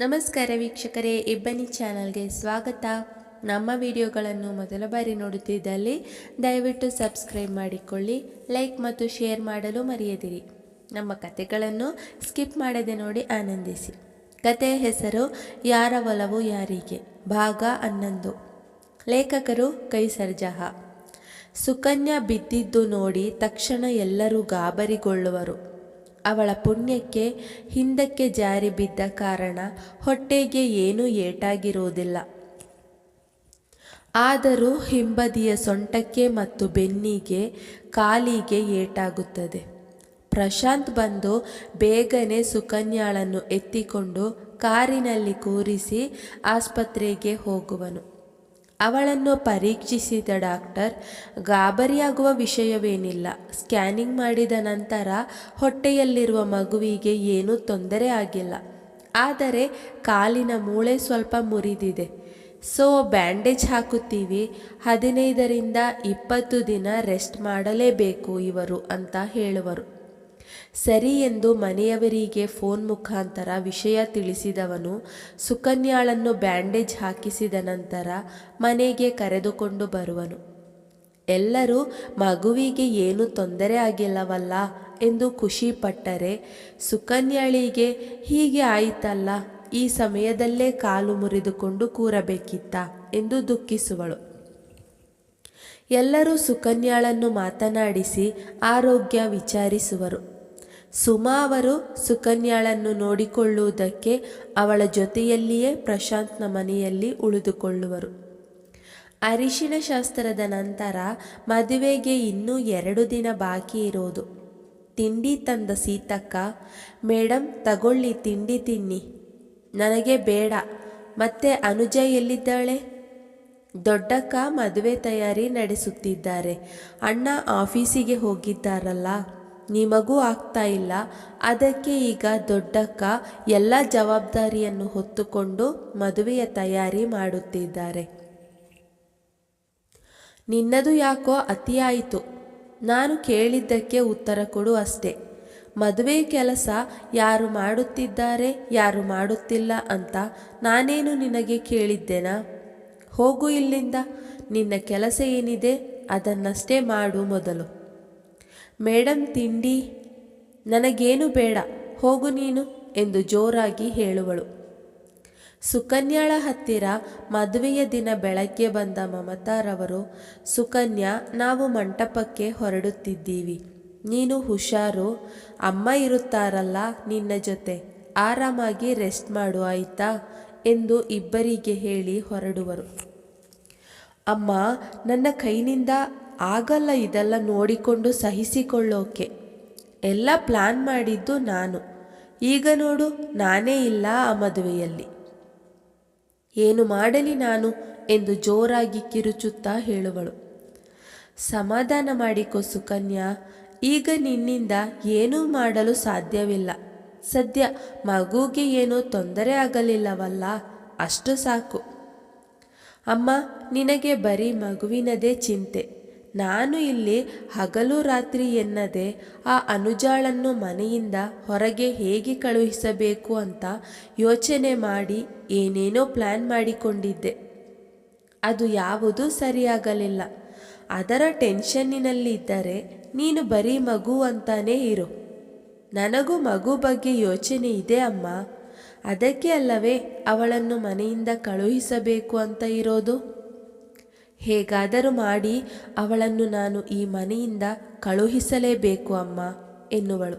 ನಮಸ್ಕಾರ ವೀಕ್ಷಕರೇ, ಇಬ್ಬನಿ ಚಾನಲ್ಗೆ ಸ್ವಾಗತ. ನಮ್ಮ ವಿಡಿಯೋಗಳನ್ನು ಮೊದಲ ಬಾರಿ ನೋಡುತ್ತಿದ್ದಲ್ಲಿ ದಯವಿಟ್ಟು ಸಬ್ಸ್ಕ್ರೈಬ್ ಮಾಡಿಕೊಳ್ಳಿ, ಲೈಕ್ ಮತ್ತು ಶೇರ್ ಮಾಡಲು ಮರೆಯದಿರಿ. ನಮ್ಮ ಕತೆಗಳನ್ನು ಸ್ಕಿಪ್ ಮಾಡದೆ ನೋಡಿ ಆನಂದಿಸಿ. ಕತೆಯ ಹೆಸರು ಯಾರ ಒಲವು ಯಾರಿಗೆ? ಭಾಗ ಹನ್ನೊಂದು. ಲೇಖಕರು ಕೈಸರ್ಜಹ ಸುಕನ್ಯಾ ಬಿದ್ದಿದ್ದು ನೋಡಿ ತಕ್ಷಣ ಎಲ್ಲರೂ ಗಾಬರಿಗೊಳ್ಳುವರು. ಅವಳ ಪುಣ್ಯಕ್ಕೆ ಹಿಂದಕ್ಕೆ ಜಾರಿ ಬಿದ್ದ ಕಾರಣ ಹೊಟ್ಟೆಗೆ ಏನೂ ಏಟಾಗಿರುವುದಿಲ್ಲ. ಆದರೂ ಹಿಂಬದಿಯ ಸೊಂಟಕ್ಕೆ ಮತ್ತು ಬೆನ್ನಿಗೆ, ಕಾಲಿಗೆ ಏಟಾಗುತ್ತದೆ. ಪ್ರಶಾಂತ್ ಬಂದು ಬೇಗನೆ ಸುಕನ್ಯಾಳನ್ನು ಎತ್ತಿಕೊಂಡು ಕಾರಿನಲ್ಲಿ ಕೂರಿಸಿ ಆಸ್ಪತ್ರೆಗೆ ಹೋಗುವನು. ಅವಳನ್ನು ಪರೀಕ್ಷಿಸಿದ ಡಾಕ್ಟರ್, ಗಾಬರಿಯಾಗುವ ವಿಷಯವೇನಿಲ್ಲ. ಸ್ಕ್ಯಾನಿಂಗ್ ಮಾಡಿದ ನಂತರ ಹೊಟ್ಟೆಯಲ್ಲಿರುವ ಮಗುವಿಗೆ ಏನೂ ತೊಂದರೆ ಆಗಿಲ್ಲ. ಆದರೆ ಕಾಲಿನ ಮೂಳೆ ಸ್ವಲ್ಪ ಮುರಿದಿದೆ. ಸೊ, ಬ್ಯಾಂಡೇಜ್ ಹಾಕುತ್ತೀವಿ. ಹದಿನೈದರಿಂದ ಇಪ್ಪತ್ತು ದಿನ ರೆಸ್ಟ್ ಮಾಡಲೇಬೇಕು ಇವರು ಅಂತ ಹೇಳುವರು. ಸರಿ ಎಂದು ಮನೆಯವರಿಗೆ ಫೋನ್ ಮುಖಾಂತರ ವಿಷಯ ತಿಳಿಸಿದವನು, ಸುಕನ್ಯಾಳನ್ನು ಬ್ಯಾಂಡೇಜ್ ಹಾಕಿಸಿದ ನಂತರ ಮನೆಗೆ ಕರೆದುಕೊಂಡು ಬರುವನು. ಎಲ್ಲರೂ, ಮಗುವಿಗೆ ಏನು ತೊಂದರೆ ಆಗಿಲ್ಲವಲ್ಲ ಎಂದು ಖುಷಿಪಟ್ಟರೆ, ಸುಕನ್ಯಾಳಿಗೆ, ಹೀಗೆ ಆಯಿತಲ್ಲ, ಈ ಸಮಯದಲ್ಲೇ ಕಾಲು ಮುರಿದುಕೊಂಡು ಕೂರಬೇಕಿತ್ತ ಎಂದು ದುಃಖಿಸುವಳು. ಎಲ್ಲರೂ ಸುಕನ್ಯಾಳನ್ನು ಮಾತನಾಡಿಸಿ ಆರೋಗ್ಯ ವಿಚಾರಿಸುವರು. ಸುಮಾ ಅವರು ಸುಕನ್ಯಾಳನ್ನು ನೋಡಿಕೊಳ್ಳುವುದಕ್ಕೆ ಅವಳ ಜೊತೆಯಲ್ಲಿಯೇ ಪ್ರಶಾಂತ್ನ ಮನೆಯಲ್ಲಿ ಉಳಿದುಕೊಳ್ಳುವರು. ಅರಿಶಿನ ಶಾಸ್ತ್ರದ ನಂತರ ಮದುವೆಗೆ ಇನ್ನೂ ಎರಡು ದಿನ ಬಾಕಿ ಇರೋದು. ತಿಂಡಿ ತಂದ ಸೀತಕ್ಕ ಮೇಡಮ್ ತಗೊಳ್ಳಿ, ತಿಂಡಿ ತಿನ್ನಿ. ನನಗೆ ಬೇಡ. ಮತ್ತೆ ಅನುಜ ಎಲ್ಲಿದ್ದಾಳೆ? ದೊಡ್ಡಕ್ಕ ಮದುವೆ ತಯಾರಿ ನಡೆಸುತ್ತಿದ್ದಾರೆ. ಅಣ್ಣ ಆಫೀಸಿಗೆ ಹೋಗಿದ್ದಾರಲ್ಲ. ನಿಮಗೂ ಆಗ್ತಾ ಇಲ್ಲ. ಅದಕ್ಕೆ ಈಗ ದೊಡ್ಡಕ್ಕ ಎಲ್ಲ ಜವಾಬ್ದಾರಿಯನ್ನು ಹೊತ್ತುಕೊಂಡು ಮದುವೆಯ ತಯಾರಿ ಮಾಡುತ್ತಿದ್ದಾರೆ. ನಿನ್ನದು ಯಾಕೋ ಅತಿಯಾಯಿತು? ನಾನು ಕೇಳಿದ್ದಕ್ಕೆ ಉತ್ತರ ಕೊಡು ಅಷ್ಟೆ. ಮದುವೆ ಕೆಲಸ ಯಾರು ಮಾಡುತ್ತಿದ್ದಾರೆ, ಯಾರು ಮಾಡುತ್ತಿಲ್ಲ ಅಂತ ನಾನೇನು ನಿನಗೆ ಕೇಳಿದ್ದೆನಾ? ಹೋಗು ಇಲ್ಲಿಂದ. ನಿನ್ನ ಕೆಲಸ ಏನಿದೆ ಅದನ್ನಷ್ಟೇ ಮಾಡು ಮೊದಲು. ಮೇಡಮ್ ತಿಂಡಿ, ನನಗೇನು ಬೇಡ, ಹೋಗು ನೀನು ಎಂದು ಜೋರಾಗಿ ಹೇಳುವಳು. ಸುಕನ್ಯಾಳ ಹತ್ತಿರ ಮದುವೆಯ ದಿನ ಬೆಳಗ್ಗೆ ಬಂದ ಮಮತಾರವರು, ಸುಕನ್ಯಾ, ನಾವು ಮಂಟಪಕ್ಕೆ ಹೊರಡುತ್ತಿದ್ದೀವಿ. ನೀನು ಹುಷಾರು, ಅಮ್ಮ ಇರುತ್ತಾರಲ್ಲ ನಿನ್ನ ಜೊತೆ, ಆರಾಮಾಗಿ ರೆಸ್ಟ್ ಮಾಡು, ಆಯಿತಾ? ಎಂದು ಇಬ್ಬರಿಗೆ ಹೇಳಿ ಹೊರಡುವರು. ಅಮ್ಮ, ನನ್ನ ಕೈನಿಂದ ಆಗಲ್ಲ ಇದೆಲ್ಲ ನೋಡಿಕೊಂಡು ಸಹಿಸಿಕೊಳ್ಳೋಕೆ. ಎಲ್ಲ ಪ್ಲಾನ್ ಮಾಡಿದ್ದು ನಾನು. ಈಗ ನೋಡು, ನಾನೇ ಇಲ್ಲ ಆ ಮದುವೆಯಲ್ಲಿ. ಏನು ಮಾಡಲಿ ನಾನು ಎಂದು ಜೋರಾಗಿ ಕಿರುಚುತ್ತಾ ಹೇಳುವಳು. ಸಮಾಧಾನ ಮಾಡಿಕೊ ಸುಕನ್ಯಾ, ಈಗ ನಿನ್ನಿಂದ ಏನೂ ಮಾಡಲು ಸಾಧ್ಯವಿಲ್ಲ. ಸದ್ಯ ಮಗುಗೆ ಏನೂ ತೊಂದರೆ ಆಗಲಿಲ್ಲವಲ್ಲ, ಅಷ್ಟು ಸಾಕು. ಅಮ್ಮ, ನಿನಗೆ ಬರೀ ಮಗುವಿನದೇ ಚಿಂತೆ. ನಾನು ಇಲ್ಲಿ ಹಗಲು ರಾತ್ರಿ ಎನ್ನದೆ ಆ ಅನುಜಾಳನ್ನು ಮನೆಯಿಂದ ಹೊರಗೆ ಹೇಗೆ ಕಳುಹಿಸಬೇಕು ಅಂತ ಯೋಚನೆ ಮಾಡಿ ಏನೇನೋ ಪ್ಲ್ಯಾನ್ ಮಾಡಿಕೊಂಡಿದ್ದೆ. ಅದು ಯಾವುದೂ ಸರಿಯಾಗಲಿಲ್ಲ. ಅದರ ಟೆನ್ಷನ್ನಿನಲ್ಲಿದ್ದರೆ ನೀನು ಬರೀ ಮಗು ಅಂತಾನೇ ಇರು. ನನಗೂ ಮಗು ಬಗ್ಗೆ ಯೋಚನೆ ಇದೆ ಅಮ್ಮ. ಅದಕ್ಕೆ ಅಲ್ಲವೇ ಅವಳನ್ನು ಮನೆಯಿಂದ ಕಳುಹಿಸಬೇಕು ಅಂತ ಇರೋದು? ಹೇಗಾದರೂ ಮಾಡಿ ಅವಳನ್ನು ನಾನು ಈ ಮನೆಯಿಂದ ಕಳುಹಿಸಲೇಬೇಕು ಅಮ್ಮ ಎನ್ನುವಳು.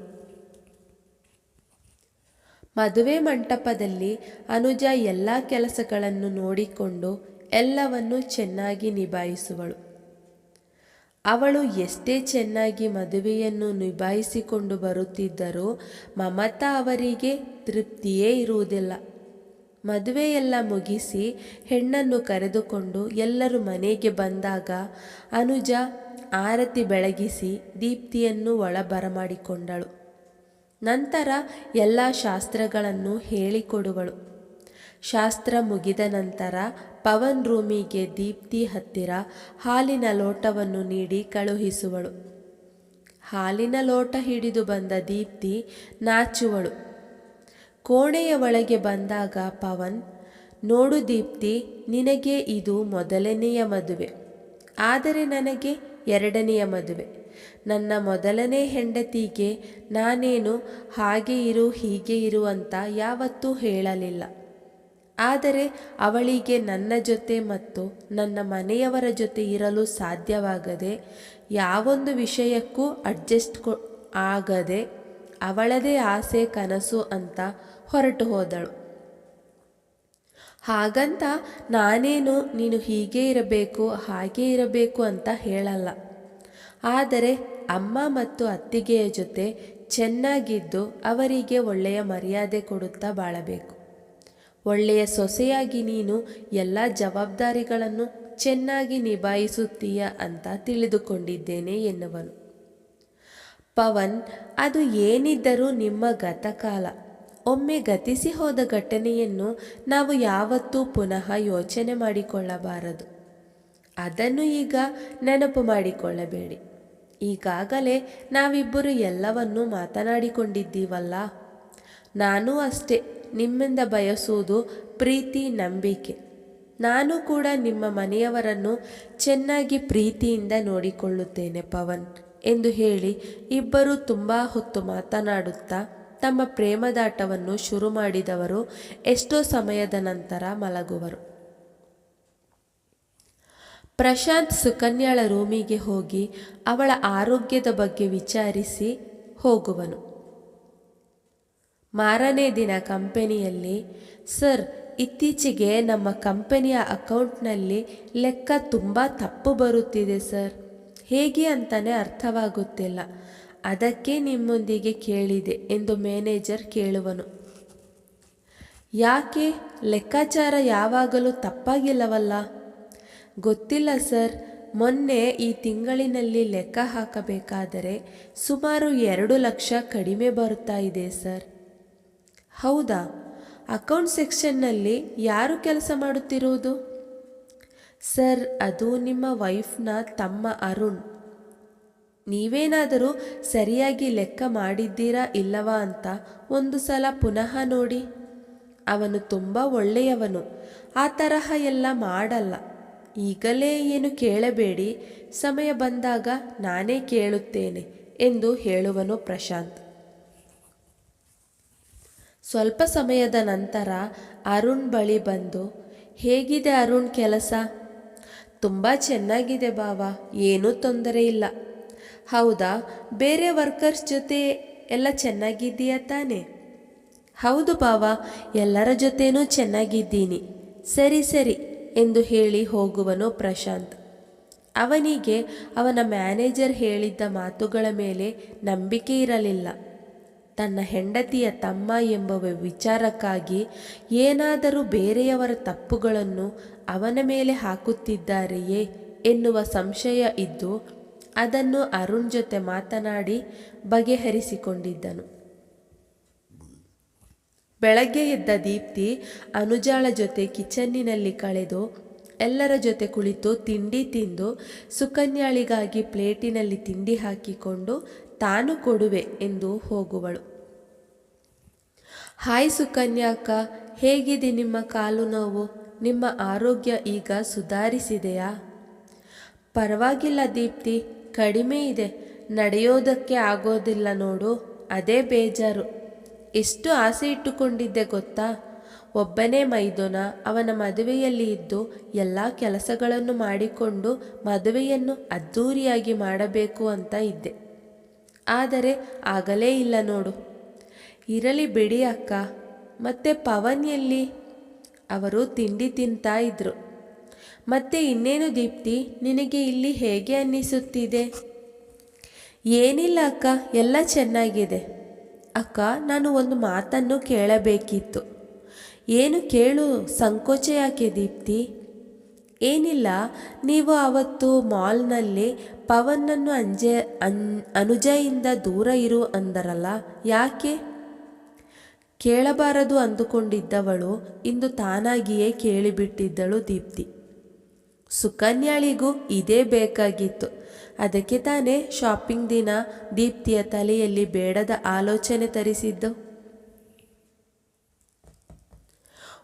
ಮದುವೆ ಮಂಟಪದಲ್ಲಿ ಅನುಜ ಎಲ್ಲ ಕೆಲಸಗಳನ್ನು ನೋಡಿಕೊಂಡು ಎಲ್ಲವನ್ನು ಚೆನ್ನಾಗಿ ನಿಭಾಯಿಸುವಳು. ಅವಳು ಎಷ್ಟೇ ಚೆನ್ನಾಗಿ ಮದುವೆಯನ್ನು ನಿಭಾಯಿಸಿಕೊಂಡು ಬರುತ್ತಿದ್ದರೂ ಮಮತಾ ಅವರಿಗೆ ತೃಪ್ತಿಯೇ ಇರುವುದಿಲ್ಲ. ಮದುವೆಯೆಲ್ಲ ಮುಗಿಸಿ ಹೆಣ್ಣನ್ನು ಕರೆದುಕೊಂಡು ಎಲ್ಲರೂ ಮನೆಗೆ ಬಂದಾಗ ಅನುಜ ಆರತಿ ಬೆಳಗಿಸಿ ದೀಪ್ತಿಯನ್ನು ಒಳಬರಮಾಡಿಕೊಂಡಳು. ನಂತರ ಎಲ್ಲ ಶಾಸ್ತ್ರಗಳನ್ನು ಹೇಳಿಕೊಡುವಳು. ಶಾಸ್ತ್ರ ಮುಗಿದ ನಂತರ ಪವನ್ ರೂಮಿಗೆ ದೀಪ್ತಿ ಹತ್ತಿರ ಹಾಲಿನ ಲೋಟವನ್ನು ನೀಡಿ ಕಳುಹಿಸುವಳು. ಹಾಲಿನ ಲೋಟ ಹಿಡಿದು ಬಂದ ದೀಪ್ತಿ ನಾಚುವಳು. ಕೋಣೆಯ ಒಳಗೆ ಬಂದಾಗ ಪವನ್, ನೋಡು ದೀಪ್ತಿ, ನಿನಗೆ ಇದು ಮೊದಲನೆಯ ಮದುವೆ. ಆದರೆ ನನಗೆ ಎರಡನೆಯ ಮದುವೆ. ನನ್ನ ಮೊದಲನೇ ಹೆಂಡತಿಗೆ ನಾನೇನು ಹಾಗೆ ಇರು, ಹೀಗೆ ಇರು ಅಂತ ಯಾವತ್ತೂ ಹೇಳಲಿಲ್ಲ. ಆದರೆ ಅವಳಿಗೆ ನನ್ನ ಜೊತೆ ಮತ್ತು ನನ್ನ ಮನೆಯವರ ಜೊತೆ ಇರಲು ಸಾಧ್ಯವಾಗದೆ ಯಾವೊಂದು ವಿಷಯಕ್ಕೂ ಅಡ್ಜಸ್ಟ್ ಆಗದೆ ಅವಳದೇ ಆಸೆ, ಕನಸು ಅಂತ ಹೊರಟು ಹೋದಳು. ಹಾಗಂತ ನಾನೇನು ನೀನು ಹೀಗೆ ಇರಬೇಕು, ಹಾಗೆ ಇರಬೇಕು ಅಂತ ಹೇಳಲ್ಲ. ಆದರೆ ಅಮ್ಮ ಮತ್ತು ಅತ್ತಿಗೆಯ ಜೊತೆ ಚೆನ್ನಾಗಿದ್ದು ಅವರಿಗೆ ಒಳ್ಳೆಯ ಮರ್ಯಾದೆ ಕೊಡುತ್ತಾ ಬಾಳಬೇಕು. ಒಳ್ಳೆಯ ಸೊಸೆಯಾಗಿ ನೀನು ಎಲ್ಲ ಜವಾಬ್ದಾರಿಗಳನ್ನು ಚೆನ್ನಾಗಿ ನಿಭಾಯಿಸುತ್ತೀಯ ಅಂತ ತಿಳಿದುಕೊಂಡಿದ್ದೇನೆ ಎನ್ನುವನು. ಪವನ್, ಅದು ಏನಿದ್ದರೂ ನಿಮ್ಮ ಗತಕಾಲ. ಒಮ್ಮೆ ಗತಿಸಿ ಹೋದ ಘಟನೆಯನ್ನು ನಾವು ಯಾವತ್ತೂ ಪುನಃ ಯೋಚನೆ ಮಾಡಿಕೊಳ್ಳಬಾರದು. ಅದನ್ನು ಈಗ ನೆನಪು ಮಾಡಿಕೊಳ್ಳಬೇಡಿ. ಈಗಾಗಲೇ ನಾವಿಬ್ಬರು ಎಲ್ಲವನ್ನೂ ಮಾತನಾಡಿಕೊಂಡಿದ್ದೀವಲ್ಲ. ನಾನೂ ಅಷ್ಟೇ ನಿಮ್ಮಿಂದ ಬಯಸುವುದು ಪ್ರೀತಿ, ನಂಬಿಕೆ. ನಾನು ಕೂಡ ನಿಮ್ಮ ಮನೆಯವರನ್ನು ಚೆನ್ನಾಗಿ ಪ್ರೀತಿಯಿಂದ ನೋಡಿಕೊಳ್ಳುತ್ತೇನೆ ಪವನ್, ಎಂದು ಹೇಳಿ ಇಬ್ಬರು ತುಂಬ ಹೊತ್ತು ಮಾತನಾಡುತ್ತಾ ತಮ್ಮ ಪ್ರೇಮದಾಟವನ್ನು ಶುರು ಮಾಡಿದವರು ಎಷ್ಟೋ ಸಮಯದ ನಂತರ ಮಲಗುವರು. ಪ್ರಶಾಂತ್ ಸುಕನ್ಯಾಳ ರೂಮಿಗೆ ಹೋಗಿ ಅವಳ ಆರೋಗ್ಯದ ಬಗ್ಗೆ ವಿಚಾರಿಸಿ ಹೋಗುವನು. ಮಾರನೇ ದಿನ ಕಂಪನಿಯಲ್ಲಿ, ಸರ್, ಇತ್ತೀಚೆಗೆ ನಮ್ಮ ಕಂಪನಿಯ ಅಕೌಂಟ್ನಲ್ಲಿ ಲೆಕ್ಕ ತುಂಬ ತಪ್ಪು ಬರುತ್ತಿದೆ, ಸರ್. ಹೇಗೆ ಅಂತಲೇ ಅರ್ಥವಾಗುತ್ತಿಲ್ಲ. ಅದಕ್ಕೆ ನಿಮ್ಮೊಂದಿಗೆ ಕೇಳಿದೆ ಎಂದು ಮ್ಯಾನೇಜರ್ ಕೇಳುವನು. ಯಾಕೆ? ಲೆಕ್ಕಾಚಾರ ಯಾವಾಗಲೂ ತಪ್ಪಾಗಿಲ್ಲವಲ್ಲ? ಗೊತ್ತಿಲ್ಲ ಸರ್. ಮೊನ್ನೆ ಈ ತಿಂಗಳಿನಲ್ಲಿ ಲೆಕ್ಕ ಹಾಕಬೇಕಾದರೆ ಸುಮಾರು ಎರಡು ಲಕ್ಷ ಕಡಿಮೆ ಬರುತ್ತಾ ಇದೆ ಸರ್. ಹೌದಾ? ಅಕೌಂಟ್ ಸೆಕ್ಷನ್ನಲ್ಲಿ ಯಾರು ಕೆಲಸ ಮಾಡುತ್ತಿರುವುದು? ಸರ್, ಅದು ನಿಮ್ಮ ವೈಫ್ನ ತಮ್ಮ ಅರುಣ್. ನೀವೇನಾದರೂ ಸರಿಯಾಗಿ ಲೆಕ್ಕ ಮಾಡಿದ್ದೀರಾ ಇಲ್ಲವಾ ಅಂತ ಒಂದು ಸಲ ಪುನಃ ನೋಡಿ. ಅವನು ತುಂಬ ಒಳ್ಳೆಯವನು, ಆ ತರಹ ಎಲ್ಲ ಮಾಡಲ್ಲ. ಈಗಲೇ ಏನು ಕೇಳಬೇಡಿ, ಸಮಯ ಬಂದಾಗ ನಾನೇ ಕೇಳುತ್ತೇನೆ ಎಂದು ಹೇಳುವನು ಪ್ರಶಾಂತ್. ಸ್ವಲ್ಪ ಸಮಯದ ನಂತರ ಅರುಣ್ ಬಳಿ ಬಂದು, ಹೇಗಿದೆ ಅರುಣ್ ಕೆಲಸ? ತುಂಬ ಚೆನ್ನಾಗಿದೆ ಬಾವ, ಏನೂ ತೊಂದರೆ ಇಲ್ಲ. ಹೌದಾ? ಬೇರೆ ವರ್ಕರ್ಸ್ ಜೊತೆ ಎಲ್ಲ ಚೆನ್ನಾಗಿದ್ದೀಯಾ ತಾನೆ? ಹೌದು ಬಾವ, ಎಲ್ಲರ ಜೊತೆನೂ ಚೆನ್ನಾಗಿದ್ದೀನಿ. ಸರಿ ಸರಿ ಎಂದು ಹೇಳಿ ಹೋಗುವನು ಪ್ರಶಾಂತ್. ಅವನಿಗೆ ಅವನ ಮ್ಯಾನೇಜರ್ ಹೇಳಿದ್ದ ಮಾತುಗಳ ಮೇಲೆ ನಂಬಿಕೆ ಇರಲಿಲ್ಲ. ತನ್ನ ಹೆಂಡತಿಯ ತಮ್ಮ ಎಂಬ ವಿಚಾರಕ್ಕಾಗಿ ಏನಾದರೂ ಬೇರೆಯವರ ತಪ್ಪುಗಳನ್ನು ಅವನ ಮೇಲೆ ಹಾಕುತ್ತಿದ್ದಾರೆಯೇ ಎನ್ನುವ ಸಂಶಯ ಇದ್ದು ಅದನ್ನು ಅರುಣ್ ಜೊತೆ ಮಾತನಾಡಿ ಬಗೆಹರಿಸಿಕೊಂಡಿದ್ದನು. ಬೆಳಗ್ಗೆ ಎದ್ದ ದೀಪ್ತಿ ಅನುಜಾಳ ಜೊತೆ ಕಿಚನ್ನಿನಲ್ಲಿ ಕಳೆದು ಎಲ್ಲರ ಜೊತೆ ಕುಳಿತು ತಿಂಡಿ ತಿಂದು ಸುಕನ್ಯಾಳಿಗಾಗಿ ಪ್ಲೇಟಿನಲ್ಲಿ ತಿಂಡಿ ಹಾಕಿಕೊಂಡು ತಾನು ಕೊಡುವೆ ಎಂದು ಹೋಗುವಳು. ಹಾಯ್ ಸುಕನ್ಯಾಕ ಹೇಗಿದೆ ನಿಮ್ಮ ಕಾಲು ನೋವು? ನಿಮ್ಮ ಆರೋಗ್ಯ ಈಗ ಸುಧಾರಿಸಿದೆಯಾ? ಪರವಾಗಿಲ್ಲ ದೀಪ್ತಿ ಕಡಿಮೆ ಇದೆ. ನಡೆಯೋದಕ್ಕೆ ಆಗೋದಿಲ್ಲ ನೋಡು. ಅದೇ ಬೇಜಾರು. ಎಷ್ಟು ಆಸೆ ಇಟ್ಟುಕೊಂಡಿದ್ದೆ ಗೊತ್ತಾ? ಒಬ್ಬನೇ ಮೈದುನ ಅವನ ಮದುವೆಯಲ್ಲಿ ಇದ್ದು ಎಲ್ಲ ಕೆಲಸಗಳನ್ನು ಮಾಡಿಕೊಂಡು ಮದುವೆಯನ್ನು ಅದ್ಧೂರಿಯಾಗಿ ಮಾಡಬೇಕು ಅಂತ ಇದ್ದೆ. ಆದರೆ ಆಗಲೇ ಇಲ್ಲ ನೋಡು. ಇರಲಿ ಬಿಡಿ ಅಕ್ಕ. ಮತ್ತೆ ಪವನ್ ಎಲ್ಲಿ? ಅವರು ತಿಂಡಿ ತಿಂತಾ ಇದ್ರು. ಮತ್ತೆ ಇನ್ನೇನು ದೀಪ್ತಿ, ನಿನಗೆ ಇಲ್ಲಿ ಹೇಗೆ ಅನ್ನಿಸುತ್ತಿದೆ? ಏನಿಲ್ಲ ಅಕ್ಕ, ಎಲ್ಲ ಚೆನ್ನಾಗಿದೆ. ಅಕ್ಕ, ನಾನು ಒಂದು ಮಾತನ್ನು ಕೇಳಬೇಕಿತ್ತು. ಏನು ಕೇಳು, ಸಂಕೋಚ ಯಾಕೆ ದೀಪ್ತಿ? ಏನಿಲ್ಲ, ನೀವು ಅವತ್ತು ಮಾಲ್ನಲ್ಲಿ ಪವನ್ನನ್ನು ಅಂಜೆ, ಅನ್, ಅನುಜಯಿಂದ ದೂರ ಇರು ಅಂದರಲ್ಲ, ಯಾಕೆ? ಕೇಳಬಾರದು ಅಂದುಕೊಂಡಿದ್ದವಳು, ಇಂದು ತಾನಾಗಿಯೇ ಕೇಳಿಬಿಟ್ಟಿದ್ದಳು ದೀಪ್ತಿ. ಸುಕನ್ಯಾಳಿಗೂ ಇದೇ ಬೇಕಾಗಿತ್ತು. ಅದಕ್ಕೆ ತಾನೇ ಶಾಪಿಂಗ್ ದಿನ ದೀಪ್ತಿಯ ತಲೆಯಲ್ಲಿ ಬೇಡದ ಆಲೋಚನೆ ತರಿಸಿದ್ದು.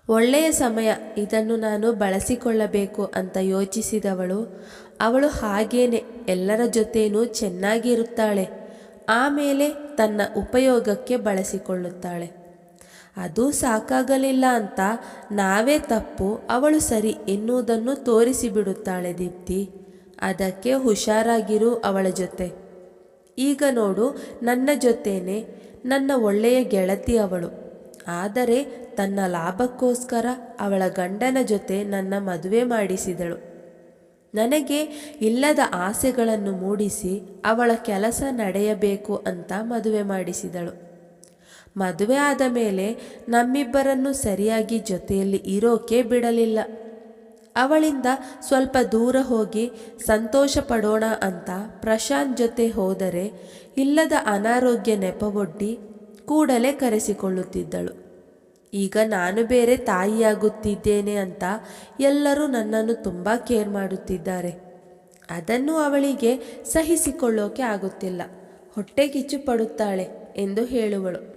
ಒಳ್ಳೆಯ ಸಮಯ, ಇದನ್ನು ನಾನು ಬಳಸಿಕೊಳ್ಳಬೇಕು ಅಂತ ಯೋಚಿಸಿದವಳು. ಅವಳು ಹಾಗೇನೆ, ಎಲ್ಲರ ಜೊತೆನೂ ಚೆನ್ನಾಗಿರುತ್ತಾಳೆ. ಆಮೇಲೆ ತನ್ನ ಉಪಯೋಗಕ್ಕೆ ಬಳಸಿಕೊಳ್ಳುತ್ತಾಳೆ. ಅದು ಸಾಕಾಗಲಿಲ್ಲ ಅಂತ ನಾವೇ ತಪ್ಪು, ಅವಳು ಸರಿ ಎನ್ನುವುದನ್ನು ತೋರಿಸಿಬಿಡುತ್ತಾಳೆ ದೀಪ್ತಿ. ಅದಕ್ಕೆ ಹುಷಾರಾಗಿರು ಅವಳ ಜೊತೆ. ಈಗ ನೋಡು, ನನ್ನ ಜೊತೇನೆ, ನನ್ನ ಒಳ್ಳೆಯ ಗೆಳತಿ ಅವಳು. ಆದರೆ ತನ್ನ ಲಾಭಕ್ಕೋಸ್ಕರ ಅವಳ ಗಂಡನ ಜೊತೆ ನನ್ನ ಮದುವೆ ಮಾಡಿಸಿದಳು. ನನಗೆ ಇಲ್ಲದ ಆಸೆಗಳನ್ನು ಮೂಡಿಸಿ ಅವಳ ಕೆಲಸ ನಡೆಯಬೇಕು ಅಂತ ಮದುವೆ ಮಾಡಿಸಿದಳು. ಮದುವೆ ಆದ ಮೇಲೆ ನಮ್ಮಿಬ್ಬರನ್ನು ಸರಿಯಾಗಿ ಜೊತೆಯಲ್ಲಿ ಇರೋಕೆ ಬಿಡಲಿಲ್ಲ. ಅವಳಿಂದ ಸ್ವಲ್ಪ ದೂರ ಹೋಗಿ ಸಂತೋಷ ಪಡೋಣ ಅಂತ ಪ್ರಶಾಂತ್ ಜೊತೆ ಹೋದರೆ ಇಲ್ಲದ ಅನಾರೋಗ್ಯ ನೆಪವೊಡ್ಡಿ ಕೂಡಲೇ ಕರೆಸಿಕೊಳ್ಳುತ್ತಿದ್ದಳು. ಈಗ ನಾನು ಬೇರೆ ತಾಯಿಯಾಗುತ್ತಿದ್ದೇನೆ ಅಂತ ಎಲ್ಲರೂ ನನ್ನನ್ನು ತುಂಬ ಕೇರ್ ಮಾಡುತ್ತಿದ್ದಾರೆ. ಅದನ್ನು ಅವಳಿಗೆ ಸಹಿಸಿಕೊಳ್ಳೋಕೆ ಆಗುತ್ತಿಲ್ಲ. ಹೊಟ್ಟೆಗಿಚ್ಚು ಪಡುತ್ತಾಳೆ ಎಂದು ಹೇಳುವಳು.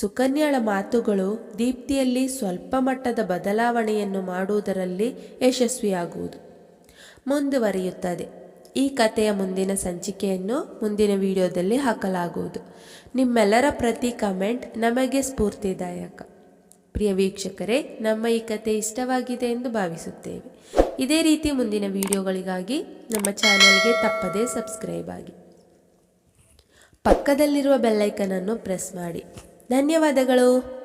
ಸುಕನ್ಯಾಳ ಮಾತುಗಳು ದೀಪ್ತಿಯಲ್ಲಿ ಸ್ವಲ್ಪ ಮಟ್ಟದ ಬದಲಾವಣೆಯನ್ನು ಮಾಡುವುದರಲ್ಲಿ ಯಶಸ್ವಿಯಾಗುವುದು. ಮುಂದುವರಿಯುತ್ತದೆ. ಈ ಕಥೆಯ ಮುಂದಿನ ಸಂಚಿಕೆಯನ್ನು ಮುಂದಿನ ವಿಡಿಯೋದಲ್ಲಿ ಹಾಕಲಾಗುವುದು. ನಿಮ್ಮೆಲ್ಲರ ಪ್ರತಿ ಕಮೆಂಟ್ ನಮಗೆ ಸ್ಫೂರ್ತಿದಾಯಕ. ಪ್ರಿಯ ವೀಕ್ಷಕರೇ, ನಮ್ಮ ಈ ಕತೆ ಇಷ್ಟವಾಗಿದೆ ಎಂದು ಭಾವಿಸುತ್ತೇವೆ. ಇದೇ ರೀತಿ ಮುಂದಿನ ವಿಡಿಯೋಗಳಿಗಾಗಿ ನಮ್ಮ ಚಾನೆಲ್ಗೆ ತಪ್ಪದೇ ಸಬ್ಸ್ಕ್ರೈಬ್ ಆಗಿ. ಪಕ್ಕದಲ್ಲಿರುವ ಬೆಲ್ಲೈಕನನ್ನು ಪ್ರೆಸ್ ಮಾಡಿ. ಧನ್ಯವಾದಗಳು.